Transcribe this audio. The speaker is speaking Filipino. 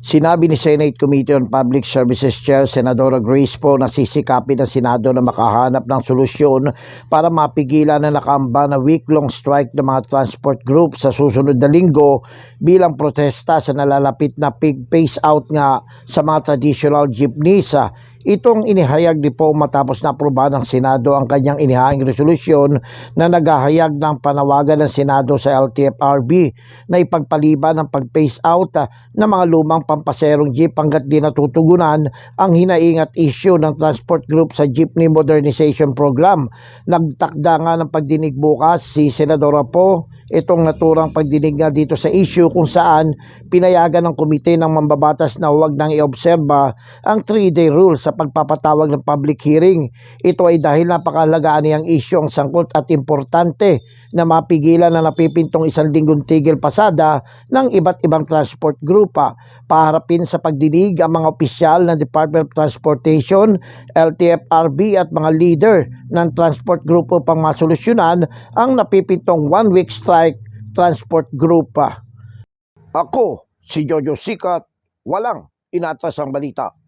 Sinabi ni Senate Committee on Public Services Chair Senadora Grace po na sisikapin ng Senado na makahanap ng solusyon para mapigilan na nakamba na week-long strike ng mga transport group sa susunod na linggo bilang protesta sa nalalapit na pig phase out nga sa mga traditional jeepneys. Itong inihayag ni po matapos na aproba ng Senado ang kanyang inihahing resolusyon na naghahayag ng panawagan ng Senado sa LTFRB na ipagpaliban ng pag-phase out ah, ng mga lumang pampaserong jeep hanggat di natutugunan ang hinaing at issue ng transport group sa Jeepney Modernization Program. Nagtakda nga ng pagdinig bukas si Senadora po itong naturang pagdinig nga dito sa issue kung saan pinayagan ng komite ng mambabatas na huwag nang iobserba ang 3-day rule sa pagpapatawag ng public hearing. Ito ay dahil napakahalagaan niyang issue ang sangkot at importante na mapigilan na napipintong isang linggong tigil pasada ng iba't ibang transport group. ah. Paharapin sa pagdinig ang mga opisyal ng Department of Transportation, LTFRB at mga leader ng transport group upang masolusyonan ang napipintong one-week strike transport group. Ako, si Jojo Sikat, walang inatas ang balita.